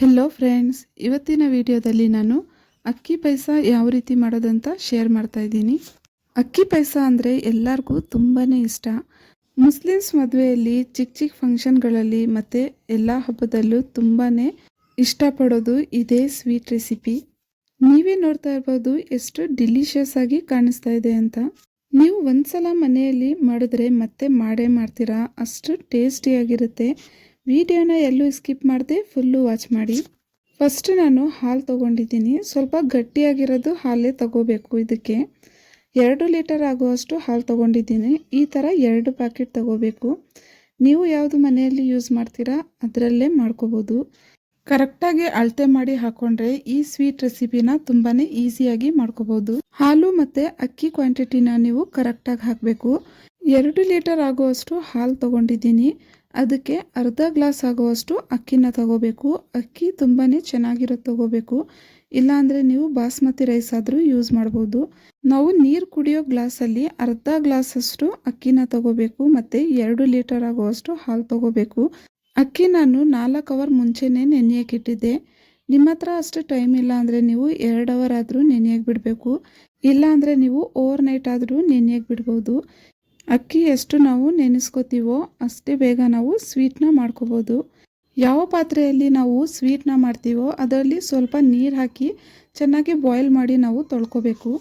Hello friends ಇವತ್ತಿನ ವಿಡಿಯೋದಲ್ಲಿ ನಾನು ಅಕ್ಕಿ ಪಾಯಸ ಯಾವ ರೀತಿ ಮಾಡೋದಂತ ಶೇರ್ ಮಾಡ್ತಾ ಇದ್ದೀನಿ. ಅಕ್ಕಿ ಪಾಯಸ ಅಂದರೆ ಎಲ್ಲರಿಗೂ ತುಂಬಾ ಇಷ್ಟ. ಮುಸ್ಲಿಮ್ಸ್ ಮದುವೆಯಲ್ಲಿ ಚಿಕ್ಕ ಚಿಕ್ಕ ಫಂಕ್ಷನ್ಗಳಲ್ಲಿ ಮತ್ತು ಎಲ್ಲ ಹಬ್ಬದಲ್ಲೂ ತುಂಬಾ ಇಷ್ಟಪಡೋದು ಇದೇ ಸ್ವೀಟ್ ರೆಸಿಪಿ ನೀವೇ ನೋಡ್ತಾ ಇರ್ಬೋದು ಎಷ್ಟು ಡಿಲಿಷಿಯಸ್ ಆಗಿ ಕಾಣಿಸ್ತಾ ಇದೆ ಅಂತ. ನೀವು ಒಂದ್ಸಲ ಮನೆಯಲ್ಲಿ ಮಾಡಿದ್ರೆ ಮತ್ತೆ ಮಾಡೇ ಮಾಡ್ತೀರಾ? ಅಷ್ಟು ಟೇಸ್ಟಿಯಾಗಿರುತ್ತೆ ವಿಡಿಯೋನ ಎಲ್ಲೂ ಸ್ಕಿಪ್ ಮಾಡದೆ ಫುಲ್ಲು ವಾಚ್ ಮಾಡಿ. ಫಸ್ಟ್ ನಾನು ಹಾಲು ತೊಗೊಂಡಿದ್ದೀನಿ. ಸ್ವಲ್ಪ ಗಟ್ಟಿಯಾಗಿರೋದು ಹಾಲೇ ತಗೋಬೇಕು ಇದಕ್ಕೆ. ಎರಡು ಲೀಟರ್ ಆಗುವಷ್ಟು ಹಾಲು ತೊಗೊಂಡಿದ್ದೀನಿ. ಈ ಥರ ಎರಡು ಪ್ಯಾಕೆಟ್ ತಗೋಬೇಕು. ನೀವು ಯಾವುದು ಮನೆಯಲ್ಲಿ ಯೂಸ್ ಮಾಡ್ತೀರಾ ಅದರಲ್ಲೇ ಮಾಡ್ಕೋಬೋದು. ಕರೆಕ್ಟಾಗಿ ಅಳತೆ ಮಾಡಿ ಹಾಕೊಂಡ್ರೆ ಈ ಸ್ವೀಟ್ ರೆಸಿಪಿನ ತುಂಬಾ ಈಸಿಯಾಗಿ ಮಾಡ್ಕೋಬೋದು. ಹಾಲು ಮತ್ತು ಅಕ್ಕಿ ಕ್ವಾಂಟಿಟಿನ ನೀವು ಕರೆಕ್ಟಾಗಿ ಹಾಕಬೇಕು. ಎರಡು ಲೀಟರ್ ಆಗುವಷ್ಟು ಹಾಲು ತೊಗೊಂಡಿದ್ದೀನಿ. ಅದಕ್ಕೆ ಅರ್ಧ ಗ್ಲಾಸ್ ಆಗುವಷ್ಟು ಅಕ್ಕಿನ ತಗೋಬೇಕು. ಅಕ್ಕಿ ತುಂಬಾ ಚೆನ್ನಾಗಿರೋದು ತಗೋಬೇಕು. ಇಲ್ಲಾಂದರೆ ನೀವು ಬಾಸ್ಮತಿ ರೈಸ್ ಆದರೂ ಯೂಸ್ ಮಾಡ್ಬೋದು. ನಾವು ನೀರು ಕುಡಿಯೋ ಗ್ಲಾಸಲ್ಲಿ ಅರ್ಧ ಗ್ಲಾಸಷ್ಟು ಅಕ್ಕಿನ ತಗೋಬೇಕು ಮತ್ತು ಎರಡು ಲೀಟರ್ ಆಗುವಷ್ಟು ಹಾಲು ತಗೋಬೇಕು. ಅಕ್ಕಿ ನಾನು ನಾಲ್ಕು ಅವರ್ ಮುಂಚೆನೇ ನೆನೆಯಕ್ಕೆ ಇಟ್ಟಿದ್ದೆ. ನಿಮ್ಮ ಹತ್ರ ಅಷ್ಟು ಟೈಮ್ ಇಲ್ಲ ಅಂದರೆ ನೀವು ಎರಡು ಅವರ್ ಆದರೂ ನೆನೆಯಕ್ಕೆ ಬಿಡಬೇಕು. ಇಲ್ಲಾಂದರೆ ನೀವು ಓವರ್ ನೈಟ್ ಆದರೂ ನೆನೆಯಕ್ಕೆ ಬಿಡ್ಬೋದು. ಅಕ್ಕಿ ಎಷ್ಟು ನಾವು ನೆನೆಸ್ಕೋತೀವೋ ಅಷ್ಟೇ ಬೇಗ ನಾವು ಸ್ವೀಟ್ನ ಮಾಡ್ಕೋಬೋದು. ಯಾವ ಪಾತ್ರೆಯಲ್ಲಿ ನಾವು ಸ್ವೀಟ್ನ ಮಾಡ್ತೀವೋ ಅದರಲ್ಲಿ ಸ್ವಲ್ಪ ನೀರು ಹಾಕಿ ಚೆನ್ನಾಗಿ ಬಾಯ್ಲ್ ಮಾಡಿ ನಾವು ತೊಳ್ಕೊಬೇಕು.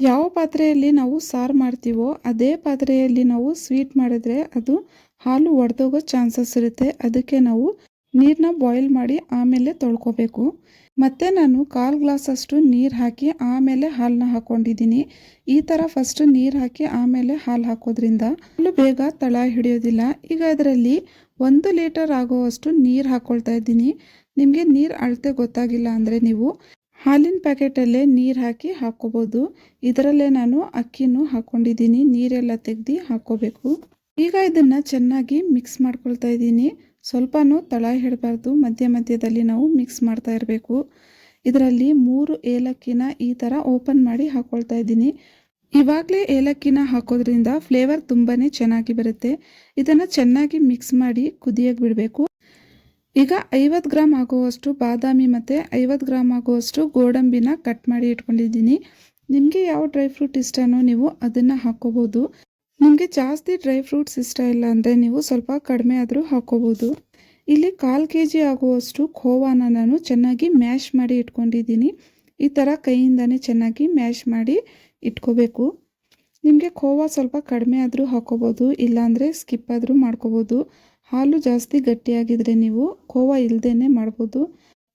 ಯಾವ ಪಾತ್ರೆಯಲ್ಲಿ ನಾವು ಸಾರು ಮಾಡ್ತೀವೋ ಅದೇ ಪಾತ್ರೆಯಲ್ಲಿ ನಾವು ಸ್ವೀಟ್ ಮಾಡಿದ್ರೆ ಅದು ಹಾಲು ಒಡೆದೋಗೋ ಚಾನ್ಸಸ್ ಇರುತ್ತೆ. ಅದಕ್ಕೆ ನಾವು ನೀರನ್ನ ಬಾಯ್ಲ್ ಮಾಡಿ ಆಮೇಲೆ ತೊಳ್ಕೊಬೇಕು. ಮತ್ತು ನಾನು ಕಾಲು ಗ್ಲಾಸಷ್ಟು ನೀರು ಹಾಕಿ ಆಮೇಲೆ ಹಾಲನ್ನ ಹಾಕ್ಕೊಂಡಿದ್ದೀನಿ ಈ ಥರ ಫಸ್ಟ್ ನೀರು ಹಾಕಿ ಆಮೇಲೆ ಹಾಲು ಹಾಕೋದ್ರಿಂದ ಹಾಲು ಬೇಗ ತಳ ಹಿಡಿಯೋದಿಲ್ಲ. ಈಗ ಇದರಲ್ಲಿ ಒಂದು ಲೀಟರ್ ಆಗುವಷ್ಟು ನೀರು ಹಾಕ್ಕೊಳ್ತಾ ಇದ್ದೀನಿ. ನಿಮಗೆ ನೀರು ಅಳತೆ ಗೊತ್ತಾಗಿಲ್ಲ ಅಂದರೆ ನೀವು ಹಾಲಿನ ಪ್ಯಾಕೆಟಲ್ಲೇ ನೀರು ಹಾಕಿ ಹಾಕ್ಕೋಬೋದು ಇದರಲ್ಲೇ ನಾನು ಅಕ್ಕಿನೂ ಹಾಕ್ಕೊಂಡಿದ್ದೀನಿ ನೀರೆಲ್ಲ ತೆಗ್ದು ಹಾಕ್ಕೋಬೇಕು ಈಗ ಇದನ್ನು ಚೆನ್ನಾಗಿ ಮಿಕ್ಸ್ ಮಾಡ್ಕೊಳ್ತಾ ಇದ್ದೀನಿ. ಸ್ವಲ್ಪನೂ ತಳ ಹಿಡಬಾರ್ದು. ಮಧ್ಯ ಮಧ್ಯದಲ್ಲಿ ನಾವು ಮಿಕ್ಸ್ ಮಾಡ್ತಾ ಇರಬೇಕು. ಇದರಲ್ಲಿ ಮೂರು ಏಲಕ್ಕಿನ ಈ ಥರ ಓಪನ್ ಮಾಡಿ ಹಾಕ್ಕೊಳ್ತಾ ಇದ್ದೀನಿ. ಇವಾಗಲೇ ಏಲಕ್ಕಿನ ಹಾಕೋದ್ರಿಂದ ಫ್ಲೇವರ್ ತುಂಬಾ ಚೆನ್ನಾಗಿ ಬರುತ್ತೆ. ಇದನ್ನು ಚೆನ್ನಾಗಿ ಮಿಕ್ಸ್ ಮಾಡಿ ಕುದಿಯೋಕೆ ಬಿಡಬೇಕು. ಈಗ ಐವತ್ತು ಗ್ರಾಮ್ ಆಗುವಷ್ಟು ಬಾದಾಮಿ ಮತ್ತು ಐವತ್ತು ಗ್ರಾಮ್ ಆಗುವಷ್ಟು ಗೋಡಂಬಿನ ಕಟ್ ಮಾಡಿ ಇಟ್ಕೊಂಡಿದ್ದೀನಿ. ನಿಮಗೆ ಯಾವ ಡ್ರೈ ಫ್ರೂಟ್ ಇಷ್ಟನೋ ನೀವು ಅದನ್ನು ಹಾಕ್ಕೋಬೋದು ನಿಮಗೆ ಜಾಸ್ತಿ ಡ್ರೈ ಫ್ರೂಟ್ಸ್ ಇಷ್ಟ ಇಲ್ಲ ಅಂದರೆ ನೀವು ಸ್ವಲ್ಪ ಕಡಿಮೆ ಆದರೂ ಹಾಕೋಬೋದು. ಇಲ್ಲಿ ಕಾಲು ಕೆ ಜಿ ಆಗುವಷ್ಟು ಖೋವಾನ ನಾನು ಚೆನ್ನಾಗಿ ಮ್ಯಾಶ್ ಮಾಡಿ ಇಟ್ಕೊಂಡಿದ್ದೀನಿ. ಈ ಥರ ಕೈಯಿಂದನೇ ಚೆನ್ನಾಗಿ ಮ್ಯಾಶ್ ಮಾಡಿ ಇಟ್ಕೋಬೇಕು. ನಿಮಗೆ ಖೋವಾ ಸ್ವಲ್ಪ ಕಡಿಮೆ ಆದರೂ ಹಾಕೋಬೋದು, ಇಲ್ಲಾಂದರೆ ಸ್ಕಿಪ್ ಆದರೂ ಮಾಡ್ಕೋಬೋದು. ಹಾಲು ಜಾಸ್ತಿ ಗಟ್ಟಿಯಾಗಿದ್ರೆ ನೀವು ಖೋವಾ ಇಲ್ಲದೇ ಮಾಡ್ಬೋದು.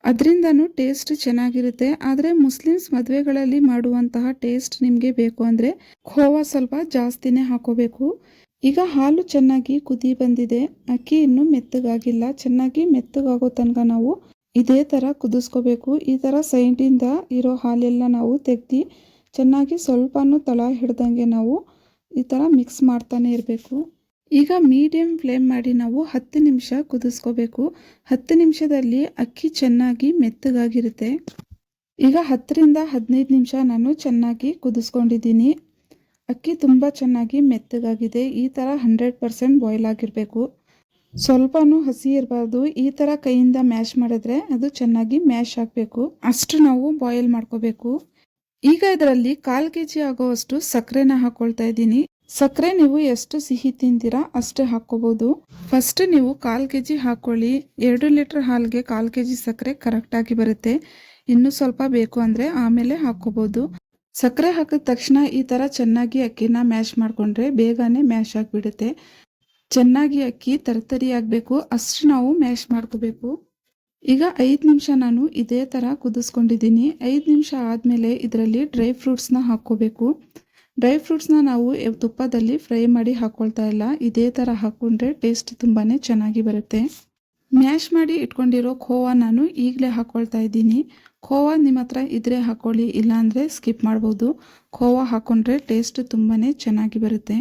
ಅದರಿಂದನೂ ಟೇಸ್ಟ್ ಚೆನ್ನಾಗಿರುತ್ತೆ. ಆದರೆ ಮುಸ್ಲಿಮ್ಸ್ ಮದುವೆಗಳಲ್ಲಿ ಮಾಡುವಂತಹ ಟೇಸ್ಟ್ ನಿಮಗೆ ಬೇಕು ಅಂದರೆ ಖೋವಾ ಸ್ವಲ್ಪ ಜಾಸ್ತಿನೇ ಹಾಕೋಬೇಕು. ಈಗ ಹಾಲು ಚೆನ್ನಾಗಿ ಕುದಿ ಬಂದಿದೆ. ಅಕ್ಕಿ ಇನ್ನೂ ಮೆತ್ತಗಾಗಿಲ್ಲ. ಚೆನ್ನಾಗಿ ಮೆತ್ತಗಾಗೋ ತನಕ ನಾವು ಇದೇ ಥರ ಕುದಿಸ್ಕೋಬೇಕು. ಈ ಥರ ಸೈಡಿಂದ ಇರೋ ಹಾಲೆಲ್ಲ ನಾವು ತೆಗ್ದು ಚೆನ್ನಾಗಿ ಸ್ವಲ್ಪನೂ ತಳ ಹಿಡ್ದಂಗೆ ನಾವು ಈ ಥರ ಮಿಕ್ಸ್ ಮಾಡ್ತಾನೆ ಇರಬೇಕು. ಈಗ ಮೀಡಿಯಮ್ ಫ್ಲೇಮ್ ಮಾಡಿ ನಾವು ಹತ್ತು ನಿಮಿಷ ಕುದಿಸ್ಕೋಬೇಕು. ಹತ್ತು ನಿಮಿಷದಲ್ಲಿ ಅಕ್ಕಿ ಚೆನ್ನಾಗಿ ಮೆತ್ತಗಾಗಿರುತ್ತೆ. ಈಗ ಹತ್ತರಿಂದ ಹದಿನೈದು ನಿಮಿಷ ನಾನು ಚೆನ್ನಾಗಿ ಕುದಿಸ್ಕೊಂಡಿದ್ದೀನಿ. ಅಕ್ಕಿ ತುಂಬ ಚೆನ್ನಾಗಿ ಮೆತ್ತಗಾಗಿದೆ. ಈ ಥರ ಹಂಡ್ರೆಡ್ ಪರ್ಸೆಂಟ್ ಬಾಯ್ಲ್ ಆಗಿರಬೇಕು. ಸ್ವಲ್ಪನೂ ಹಸಿ ಇರಬಾರ್ದು. ಈ ಥರ ಕೈಯಿಂದ ಮ್ಯಾಶ್ ಮಾಡಿದ್ರೆ ಅದು ಚೆನ್ನಾಗಿ ಮ್ಯಾಶ್ ಆಗಬೇಕು. ಅಷ್ಟು ನಾವು ಬಾಯ್ಲ್ ಮಾಡ್ಕೋಬೇಕು. ಈಗ ಇದರಲ್ಲಿ ಕಾಲು ಕೆ ಜಿ ಆಗೋವಷ್ಟು ಸಕ್ಕರೆನ ಹಾಕ್ಕೊಳ್ತಾ ಇದ್ದೀನಿ. ಸಕ್ಕರೆ ನೀವು ಎಷ್ಟು ಸಿಹಿ ತಿಂತೀರಾ ಅಷ್ಟೇ ಹಾಕ್ಕೋಬೋದು. ಫಸ್ಟ್ ನೀವು ಕಾಲು ಕೆ ಜಿ ಹಾಕ್ಕೊಳ್ಳಿ ಎರಡು ಲೀಟ್ರ್ ಹಾಲಿಗೆ ಕಾಲು ಕೆ ಜಿ ಸಕ್ಕರೆ ಕರೆಕ್ಟಾಗಿ ಬರುತ್ತೆ. ಇನ್ನೂ ಸ್ವಲ್ಪ ಬೇಕು ಅಂದರೆ ಆಮೇಲೆ ಹಾಕ್ಕೋಬೋದು. ಸಕ್ಕರೆ ಹಾಕಿದ ತಕ್ಷಣ ಈ ಥರ ಚೆನ್ನಾಗಿ ಅಕ್ಕಿನ ಮ್ಯಾಶ್ ಮಾಡಿಕೊಂಡ್ರೆ ಬೇಗನೆ ಮ್ಯಾಶ್ ಆಗಿಬಿಡುತ್ತೆ. ಚೆನ್ನಾಗಿ ಅಕ್ಕಿ ತರತರಿ ಆಗಬೇಕು ಅಷ್ಟು ನಾವು ಮ್ಯಾಶ್ ಮಾಡ್ಕೋಬೇಕು. ಈಗ ಐದು ನಿಮಿಷ ನಾನು ಇದೇ ಥರ ಕುದಿಸ್ಕೊಂಡಿದ್ದೀನಿ. ಐದು ನಿಮಿಷ ಆದಮೇಲೆ ಇದರಲ್ಲಿ ಡ್ರೈ ಫ್ರೂಟ್ಸ್ನ ಹಾಕ್ಕೋಬೇಕು. ಡ್ರೈ ಫ್ರೂಟ್ಸ್ನ ನಾವು ತುಪ್ಪದಲ್ಲಿ ಫ್ರೈ ಮಾಡಿ ಹಾಕ್ಕೊಳ್ತಾ ಇಲ್ಲ. ಇದೇ ಥರ ಹಾಕ್ಕೊಂಡ್ರೆ ಟೇಸ್ಟ್ ತುಂಬಾ ಚೆನ್ನಾಗಿ ಬರುತ್ತೆ. ಮ್ಯಾಶ್ ಮಾಡಿ ಇಟ್ಕೊಂಡಿರೋ ಖೋವಾ ನಾನು ಈಗಲೇ ಹಾಕ್ಕೊಳ್ತಾ ಇದ್ದೀನಿ. ಖೋವಾ ನಿಮ್ಮ ಹತ್ರ ಇದ್ರೆ ಹಾಕ್ಕೊಳ್ಳಿ ಇಲ್ಲಾಂದರೆ ಸ್ಕಿಪ್ ಮಾಡ್ಬೋದು. ಖೋವಾ ಹಾಕ್ಕೊಂಡ್ರೆ ಟೇಸ್ಟ್ ತುಂಬಾ ಚೆನ್ನಾಗಿ ಬರುತ್ತೆ.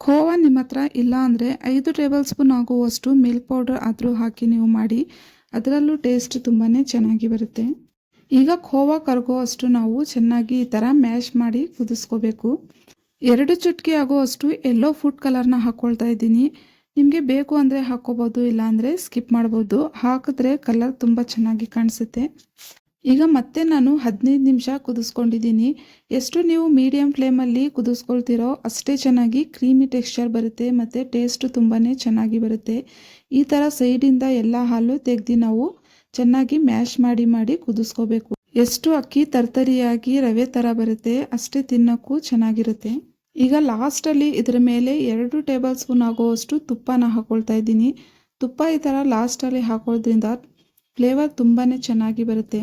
ಖೋವಾ ನಿಮ್ಮ ಹತ್ರ ಇಲ್ಲ ಅಂದರೆ ಐದು ಟೇಬಲ್ ಸ್ಪೂನ್ ಆಗುವಷ್ಟು ಮಿಲ್ಕ್ ಪೌಡರ್ ಆದರೂ ಹಾಕಿ ನೀವು ಮಾಡಿ. ಅದರಲ್ಲೂ ಟೇಸ್ಟ್ ತುಂಬಾ ಚೆನ್ನಾಗಿ ಬರುತ್ತೆ. ಈಗ ಖೋವಾ ಕರಗೋ ಅಷ್ಟು ನಾವು ಚೆನ್ನಾಗಿ ಈ ಥರ ಮ್ಯಾಶ್ ಮಾಡಿ ಕುದಿಸ್ಕೋಬೇಕು. ಎರಡು ಚುಟ್ಕಿ ಆಗುವಷ್ಟು ಎಲ್ಲೋ ಫುಡ್ ಕಲರ್ನ ಹಾಕ್ಕೊಳ್ತಾ ಇದ್ದೀನಿ. ನಿಮಗೆ ಬೇಕು ಅಂದರೆ ಹಾಕ್ಕೋಬೋದು ಇಲ್ಲಾಂದರೆ ಸ್ಕಿಪ್ ಮಾಡ್ಬೋದು. ಹಾಕಿದ್ರೆ ಕಲರ್ ತುಂಬ ಚೆನ್ನಾಗಿ ಕಾಣಿಸುತ್ತೆ. ಈಗ ಮತ್ತೆ ನಾನು ಹದಿನೈದು ನಿಮಿಷ ಕುದಿಸ್ಕೊಂಡಿದ್ದೀನಿ. ಎಷ್ಟು ನೀವು ಮೀಡಿಯಮ್ ಫ್ಲೇಮಲ್ಲಿ ಕುದಿಸ್ಕೊಳ್ತಿರೋ ಅಷ್ಟೇ ಚೆನ್ನಾಗಿ ಕ್ರೀಮಿ ಟೆಕ್ಸ್ಚರ್ ಬರುತ್ತೆ ಮತ್ತು ಟೇಸ್ಟು ತುಂಬಾ ಚೆನ್ನಾಗಿ ಬರುತ್ತೆ. ಈ ಥರ ಸೈಡಿಂದ ಎಲ್ಲ ಹಾಲು ತೆಗ್ದು ನಾವು ಚೆನ್ನಾಗಿ ಮ್ಯಾಶ್ ಮಾಡಿ ಮಾಡಿ ಕುದಿಸ್ಕೋಬೇಕು. ಎಷ್ಟು ಅಕ್ಕಿ ತರ್ತರಿಯಾಗಿ ರವೆ ಥರ ಬರುತ್ತೆ, ಅಷ್ಟೇ ತಿನ್ನೋಕ್ಕೂ ಚೆನ್ನಾಗಿರುತ್ತೆ. ಈಗ ಲಾಸ್ಟಲ್ಲಿ ಇದರ ಮೇಲೆ ಎರಡು ಟೇಬಲ್ ಸ್ಪೂನ್ ಆಗುವಷ್ಟು ತುಪ್ಪನ ಹಾಕೊಳ್ತಾ ಇದ್ದೀನಿ. ತುಪ್ಪ ಈ ಥರ ಲಾಸ್ಟಲ್ಲಿ ಹಾಕೋದ್ರಿಂದ ಫ್ಲೇವರ್ ತುಂಬಾ ಚೆನ್ನಾಗಿ ಬರುತ್ತೆ.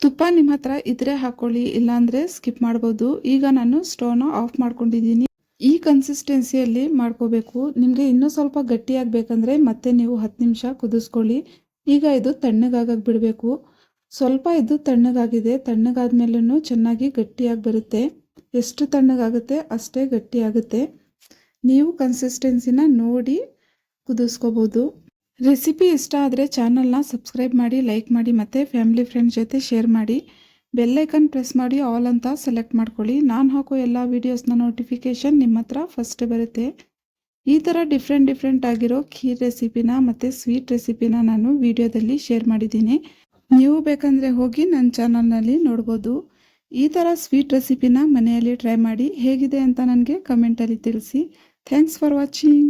ತುಪ್ಪ ನಿಮ್ಮ ಹತ್ರ ಇದ್ರೆ ಹಾಕೊಳ್ಳಿ, ಇಲ್ಲಾಂದರೆ ಸ್ಕಿಪ್ ಮಾಡ್ಬೋದು. ಈಗ ನಾನು ಸ್ಟೋವ್ನ ಆಫ್ ಮಾಡ್ಕೊಂಡಿದ್ದೀನಿ. ಈ ಕನ್ಸಿಸ್ಟೆನ್ಸಿಯಲ್ಲಿ ಮಾಡ್ಕೋಬೇಕು. ನಿಮಗೆ ಇನ್ನೂ ಸ್ವಲ್ಪ ಗಟ್ಟಿಯಾಗಬೇಕಂದ್ರೆ ಮತ್ತೆ ನೀವು ಹತ್ತು ನಿಮಿಷ ಕುದಿಸ್ಕೊಳ್ಳಿ. ಈಗ ಇದು ತಣ್ಣಗಾಗಕ್ಕೆ ಬಿಡಬೇಕು. ಸ್ವಲ್ಪ ಇದು ತಣ್ಣಗಾಗಿದೆ. ತಣ್ಣಗಾದ್ಮೇಲೂ ಚೆನ್ನಾಗಿ ಗಟ್ಟಿಯಾಗಿ ಬರುತ್ತೆ. ಎಷ್ಟು ತಣ್ಣಗಾಗುತ್ತೆ ಅಷ್ಟೇ ಗಟ್ಟಿಯಾಗುತ್ತೆ. ನೀವು ಕನ್ಸಿಸ್ಟೆನ್ಸಿನ ನೋಡಿ ಕುದಿಸ್ಕೋಬೋದು. ರೆಸಿಪಿ ಇಷ್ಟ ಆದರೆ ಚಾನಲ್ನ ಸಬ್ಸ್ಕ್ರೈಬ್ ಮಾಡಿ ಲೈಕ್ ಮಾಡಿ ಮತ್ತು ಫ್ಯಾಮಿಲಿ ಫ್ರೆಂಡ್ಸ್ ಜೊತೆ ಶೇರ್ ಮಾಡಿ. ಬೆಲ್ಲೈಕನ್ ಪ್ರೆಸ್ ಮಾಡಿ ಆಲ್ ಅಂತ ಸೆಲೆಕ್ಟ್ ಮಾಡ್ಕೊಳ್ಳಿ. ನಾನು ಹಾಕೋ ಎಲ್ಲ ವೀಡಿಯೋಸ್ನ ನೋಟಿಫಿಕೇಷನ್ ನಿಮ್ಮ ಹತ್ರ ಫಸ್ಟ್ ಬರುತ್ತೆ. ಈ ಥರ ಡಿಫ್ರೆಂಟ್ ಡಿಫ್ರೆಂಟ್ ಆಗಿರೋ ಖೀರ್ ರೆಸಿಪಿನ ಮತ್ತು ಸ್ವೀಟ್ ರೆಸಿಪಿನ ನಾನು ವಿಡಿಯೋದಲ್ಲಿ ಶೇರ್ ಮಾಡಿದ್ದೀನಿ. ನೀವು ಬೇಕಂದರೆ ಹೋಗಿ ನನ್ನ ಚಾನಲ್ನಲ್ಲಿ ನೋಡ್ಬೋದು. ಈ ಥರ ಸ್ವೀಟ್ ರೆಸಿಪಿನ ಮನೆಯಲ್ಲಿ ಟ್ರೈ ಮಾಡಿ ಹೇಗಿದೆ ಅಂತ ನನಗೆ ಕಮೆಂಟಲ್ಲಿ ತಿಳಿಸಿ. Thanks for watching